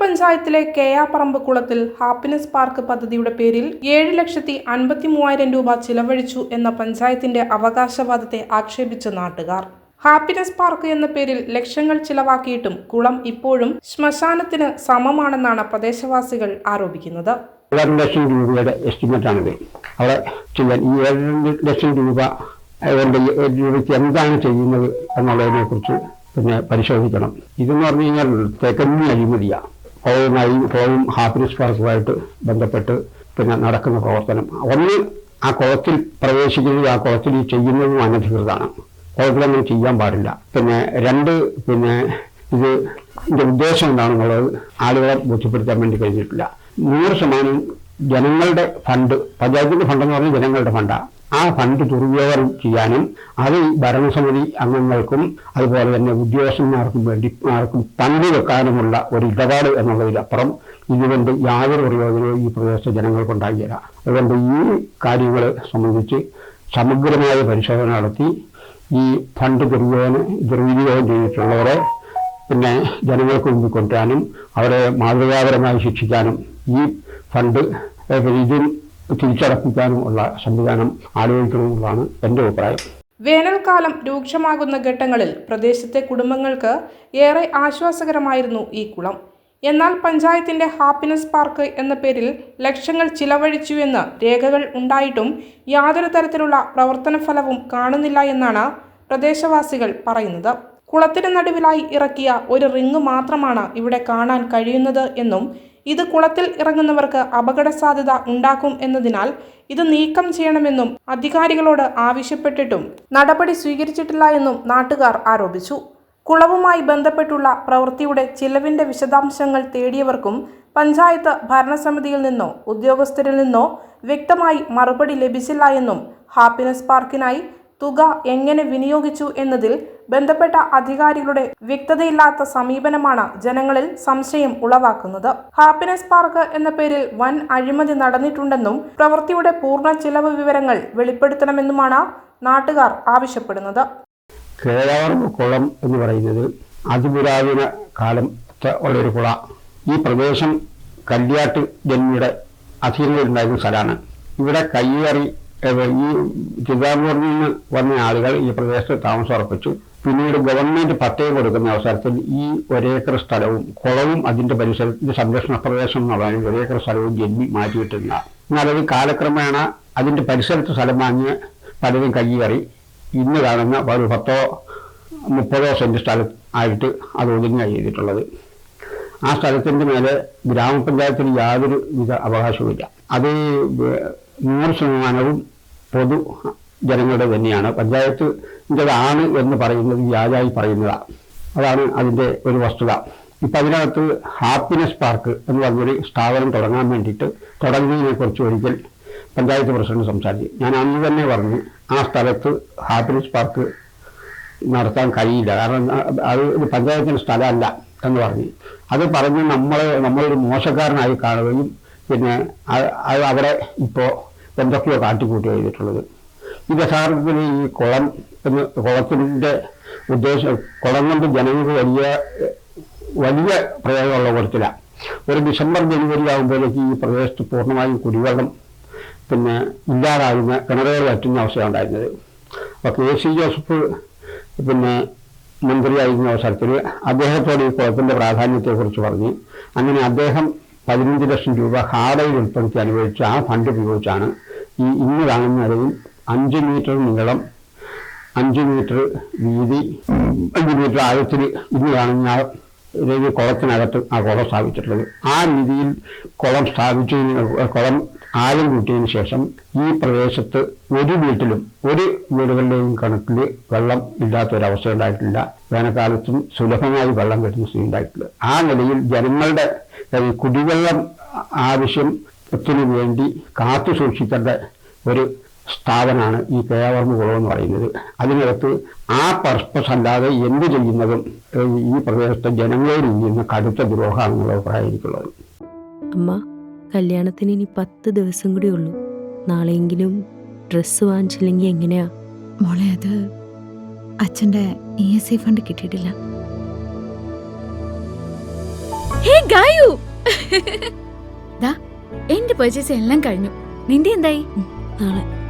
പഞ്ചായത്തിലെ കെ ആ പറമ്പ് കുളത്തിൽ ഹാപ്പിനെസ് പാർക്ക് പദ്ധതിയുടെ പേരിൽ ഏഴ് ലക്ഷത്തി അൻപത്തി മൂവായിരം രൂപ ചിലവഴിച്ചു എന്ന പഞ്ചായത്തിന്റെ അവകാശവാദത്തെ ആക്ഷേപിച്ച നാട്ടുകാർ. ഹാപ്പിനെസ് പാർക്ക് എന്ന പേരിൽ ലക്ഷങ്ങൾ ചിലവാക്കിയിട്ടും കുളം ഇപ്പോഴും ശ്മശാനത്തിന് സമമാണെന്നാണ് പ്രദേശവാസികൾ ആരോപിക്കുന്നത്. ലക്ഷം രൂപയുടെ എസ്റ്റിമേറ്റാണിത് അവിടെ ചെയ്യാൻ ഈ ഏഴ് ലക്ഷം രൂപ എന്താണ് ചെയ്യുന്നത് എന്നുള്ളതിനെ കുറിച്ച് പിന്നെ പരിശോധിക്കണം. ഇതെന്ന് പറഞ്ഞു കഴിഞ്ഞാൽ തികഞ്ഞ അഴിമതിയാണ് കോവുമായി ഹോം ഹാപ്പിനെസ് പാർക്കുമായിട്ട് ബന്ധപ്പെട്ട് പിന്നെ നടക്കുന്ന പ്രവർത്തനം. ഒന്ന് ആ കുളത്തിൽ പ്രവേശിക്കുന്നത് ആ കുളത്തിൽ ചെയ്യുന്നതും അനധികൃതമാണ്. കുളത്തിലൊന്നും ചെയ്യാൻ പാടില്ല. പിന്നെ രണ്ട് പിന്നെ ഇത് ഇതിന്റെ ഉദ്ദേശം എന്താണെന്നുള്ളത് ആളുകളെ ബോധ്യപ്പെടുത്താൻ വേണ്ടി കഴിഞ്ഞിട്ടില്ല. നൂറ് ശതമാനം ജനങ്ങളുടെ ഫണ്ട് പഞ്ചായത്തിന്റെ ഫണ്ടെന്ന് പറഞ്ഞാൽ ജനങ്ങളുടെ ഫണ്ടാണ് ആ ഫണ്ട് ദുരുപയോഗം ചെയ്യാനും അത് ഭരണസമിതി അംഗങ്ങൾക്കും അതുപോലെ തന്നെ ഉദ്യോഗസ്ഥന്മാർക്കും വേണ്ടി ആർക്കും പങ്കുവെക്കാനുമുള്ള ഒരു ഇടപാട് എന്നുള്ളതിലപ്പുറം ഇതുകൊണ്ട് യാതൊരു പ്രയോജനവും ഈ പ്രദേശത്തെ ജനങ്ങൾക്കുണ്ടാകില്ല അതുകൊണ്ട് ഈ കാര്യങ്ങൾ സംബന്ധിച്ച് സമഗ്രമായ പരിശോധന നടത്തി ഈ ഫണ്ട് ദുർവിനിയോഗം ദുർവിനിയോഗം ചെയ്തിട്ടുള്ളവരെ പിന്നെ ജനങ്ങൾക്ക് മുമ്പിൽ കൊണ്ടുവരാനും അവരെ മാതൃകാപരമായി ശിക്ഷിക്കാനും ഈ ഫണ്ട് ഇതിൽ ഇതും തിരിച്ചടപ്പിക്കാനും ഉള്ള സംവിധാനം ആലോചിക്കണമെന്നുള്ളതാണ് എന്റെ അഭിപ്രായം. വേനൽക്കാലം രൂക്ഷമാകുന്ന ഘട്ടങ്ങളിൽ പ്രദേശത്തെ കുടുംബങ്ങൾക്ക് ഏറെ ആശ്വാസകരമായിരുന്നു ഈ കുളം. എന്നാൽ പഞ്ചായത്തിന്റെ ഹാപ്പിനെസ് പാർക്ക് എന്ന പേരിൽ ലക്ഷങ്ങൾ ചിലവഴിച്ചുവെന്ന് രേഖകൾ ഉണ്ടായിട്ടും യാതൊരു തരത്തിലുള്ള പ്രവർത്തന ഫലവും കാണുന്നില്ല എന്നാണ് പ്രദേശവാസികൾ പറയുന്നത്. കുളത്തിന് നടുവിലായി ഇറക്കിയ ഒരു റിങ് മാത്രമാണ് ഇവിടെ കാണാൻ കഴിയുന്നത് എന്നും ഇത് കുളത്തിൽ ഇറങ്ങുന്നവർക്ക് അപകട സാധ്യത ഉണ്ടാക്കും എന്നതിനാൽ ഇത് നീക്കം ചെയ്യണമെന്നും അധികാരികളോട് ആവശ്യപ്പെട്ടിട്ടും നടപടി സ്വീകരിച്ചിട്ടില്ല എന്നും നാട്ടുകാർ ആരോപിച്ചു. കുളവുമായി ബന്ധപ്പെട്ടുള്ള പ്രവൃത്തിയുടെ ചിലവിന്റെ വിശദാംശങ്ങൾ തേടിയവർക്കും പഞ്ചായത്ത് ഭരണസമിതിയിൽ നിന്നോ ഉദ്യോഗസ്ഥരിൽ നിന്നോ വ്യക്തമായി മറുപടി ലഭിച്ചില്ല എന്നും ഹാപ്പിനെസ് പാർക്കിനായി തുക എങ്ങനെ വിനിയോഗിച്ചു എന്നതിൽ ബന്ധപ്പെട്ട അധികാരികളുടെ വ്യക്തതയില്ലാത്ത സമീപനമാണ് ജനങ്ങളിൽ സംശയം ഉളവാക്കുന്നത്. ഹാപ്പിനെസ് പാർക്ക് എന്ന പേരിൽ വൻ അഴിമതി നടന്നിട്ടുണ്ടെന്നും പ്രവൃത്തിയുടെ പൂർണ ചിലവ് വിവരങ്ങൾ വെളിപ്പെടുത്തണമെന്നുമാണ് നാട്ടുകാർ ആവശ്യപ്പെടുന്നത്. കേരള കുളം എന്ന് പറയുന്നത് അതിപുരാതന കാലത്തെ ഉള്ളൊരു കുള. ഈ പ്രദേശം കല്യാട്ട് ജന്മിയുടെ അധീനതയിലുണ്ടായിരുന്ന സ്ഥലമാണ്. ഇവിടെ കയ്യേറി ഈ തിരുവിതാംകൂറിൽ നിന്ന് വന്ന ആളുകൾ ഈ പ്രദേശത്ത് താമസം ഉറപ്പിച്ചു. പിന്നീട് ഗവൺമെന്റ് പട്ടയം കൊടുക്കുന്ന അവസരത്തിൽ ഈ ഒരേക്കർ സ്ഥലവും കുളവും അതിന്റെ പരിസരത്തിന്റെ സംരക്ഷണ പ്രദേശം എന്ന് പറയുന്നത് ഒരേക്കർ സ്ഥലവും ജന്മി മാറ്റിയിട്ടില്ല. എന്നാലത് കാലക്രമേണ അതിന്റെ പരിസരത്ത് സ്ഥലം വാങ്ങി പലരും കയ്യേറി ഇന്ന് കാണുന്ന ഒരു പത്തോ മുപ്പതോ സെന്റ് സ്ഥലം ആയിട്ട് അത് ഒതുങ്ങുക ചെയ്തിട്ടുള്ളത്. ആ സ്ഥലത്തിന്റെ മേലെ ഗ്രാമപഞ്ചായത്തിന് യാതൊരു വിധ അവകാശവുമില്ല. അത് നൂറ് ശതമാനവും പൊതു ജനങ്ങളുടെ തന്നെയാണ്. പഞ്ചായത്തിന്റെതാണ് എന്ന് പറയുന്നത് വ്യാജായി പറയുന്നതാണ് അതാണ് അതിന്റെ ഒരു വസ്തുത. ഇപ്പം അതിനകത്ത് ഹാപ്പിനെസ് പാർക്ക് എന്ന് പറഞ്ഞൊരു സ്ഥാപനം തുടങ്ങാൻ വേണ്ടിയിട്ട് തുടങ്ങുന്നതിനെ കുറിച്ച് ഒരിക്കൽ പഞ്ചായത്ത് പ്രസിഡന്റ് സംസാരിച്ചു. ഞാൻ അന്ന് തന്നെ പറഞ്ഞു ആ സ്ഥലത്ത് ഹാപ്പിനെസ് പാർക്ക് നടത്താൻ കഴിയില്ല. കാരണം അത് ഒരു പഞ്ചായത്തിന്റെ സ്ഥലമല്ല എന്ന് പറഞ്ഞു. അത് പറഞ്ഞ് നമ്മളെ നമ്മളൊരു മോശക്കാരനായി കാണുകയും പിന്നെ അത് അവിടെ ഇപ്പോൾ എന്തൊക്കെയോ കാട്ടിക്കൂട്ടി ചെയ്തിട്ടുള്ളത് ഇത് യഥാർത്ഥത്തിൽ ഈ കുളം എന്ന് കുളത്തിന്റെ ഉദ്ദേശം കുളം കൊണ്ട് ജനങ്ങൾക്ക് വലിയ വലിയ പ്രയോജനമുള്ള കുളത്തിലാണ് ഒരു ഡിസംബർ ജനുവരി ആകുമ്പോഴേക്ക് ഈ പ്രദേശത്ത് പൂർണമായും കുടിവെള്ളം പിന്നെ ഇല്ലാതാകുന്ന കിണറുകൾ പറ്റുന്ന അവസ്ഥയാണ് ഉണ്ടായിരുന്നത്. അപ്പോൾ കെ സി ജോസഫ് പിന്നെ മന്ത്രിയായിരുന്ന അവസരത്തിൽ അദ്ദേഹത്തോട് ഈ കുളത്തിന്റെ പ്രാധാന്യത്തെക്കുറിച്ച് പറഞ്ഞ്. അങ്ങനെ അദ്ദേഹം പതിനഞ്ച് ലക്ഷം രൂപ ഹാഡയിൽ ഉൾപ്പെടുത്തി അനുവദിച്ച ആ ഫണ്ട് ഉപയോഗിച്ചാണ് ഈ ഇന്ന് കാണുന്നതിൽ അഞ്ച് മീറ്റർ നീളം അഞ്ച് മീറ്റർ വീതി അഞ്ച് മീറ്റർ ആഴത്തിൽ ഇതിലാണ് ഞാൻ രവി ഒരു കുളത്തിനകത്ത് ആ കുളം സ്ഥാപിച്ചിട്ടുള്ളത്. ആ രീതിയിൽ കുളം സ്ഥാപിച്ചതിന് കുളം ആഴം കൂട്ടിയതിന് ശേഷം ഈ പ്രദേശത്ത് ഒരു വീട്ടിലും ഒരു വീടുകളിലെയും കണക്കിൽ വെള്ളം ഇല്ലാത്ത ഒരവസ്ഥ ഉണ്ടായിട്ടില്ല. വേനൽക്കാലത്തും സുലഭമായി വെള്ളം കിട്ടുന്ന സ്ഥിതി ഉണ്ടായിട്ടില്ല. ആ നിലയിൽ ജനങ്ങളുടെ കുടിവെള്ളം ആവശ്യം ആവശ്യത്തിന് വേണ്ടി കാത്തു സൂക്ഷിക്കേണ്ട ഒരു സ്ഥാപനമാണ് ഈ കേവർമ്മ കുളം എന്ന് പറയുന്നത്. അതിനകത്ത് ആ പർപ്പസ് അല്ലാതെ എന്ത് ചെയ്യുന്നതും ഈ പ്രദേശത്തെ ജനങ്ങളോട് ചെയ്യുന്ന കടുത്ത ദ്രോഹമാണെന്നുള്ള അഭിപ്രായം എനിക്കുള്ളത് അമ്മ കല്യാണത്തിന് ഇനി പത്ത് ദിവസം കൂടി ഉള്ളൂ. നാളെയെങ്കിലും ഡ്രസ്സ് വാങ്ങിച്ചില്ലെങ്കിൽ എങ്ങനെയാ? മോളെ അത് അച്ഛന്റെ ഇ എസ് ഐ ഫണ്ട് കിട്ടിയിട്ടില്ല. ഹേ ഗായു! ദാ എന്റെ പർച്ചേസ് എല്ലാം കഴിഞ്ഞു. നിന്റെ എന്തായി? നാളെ.